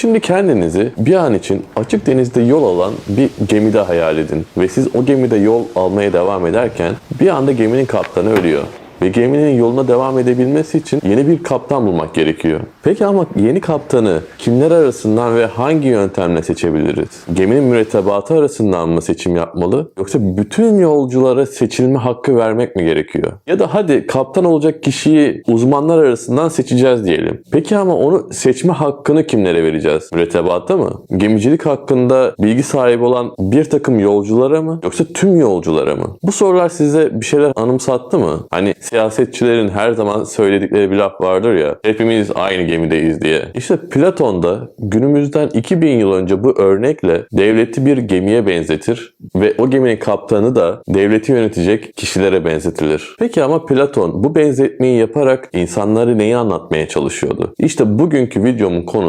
Şimdi kendinizi bir an için açık denizde yol alan bir gemide hayal edin. Ve siz o gemide yol almaya devam ederken bir anda geminin kaptanı ölüyor. Ve geminin yoluna devam edebilmesi için yeni bir kaptan bulmak gerekiyor. Peki ama yeni kaptanı kimler arasından ve hangi yöntemle seçebiliriz? Geminin mürettebatı arasından mı seçim yapmalı? Yoksa bütün yolculara seçilme hakkı vermek mi gerekiyor? Ya da hadi kaptan olacak kişiyi uzmanlar arasından seçeceğiz diyelim. Peki ama onu seçme hakkını kimlere vereceğiz? Mürettebatta mı? Gemicilik hakkında bilgi sahibi olan bir takım yolculara mı? Yoksa tüm yolculara mı? Bu sorular size bir şeyler anımsattı mı? Hani siyasetçilerin her zaman söyledikleri bir laf vardır ya. Hepimiz aynı gemideyiz diye. İşte Platon da günümüzden 2000 yıl önce bu örnekle devleti bir gemiye benzetir ve o geminin kaptanı da devleti yönetecek kişilere benzetilir. Peki ama Platon bu benzetmeyi yaparak insanları neyi anlatmaya çalışıyordu? İşte bugünkü videomun konusu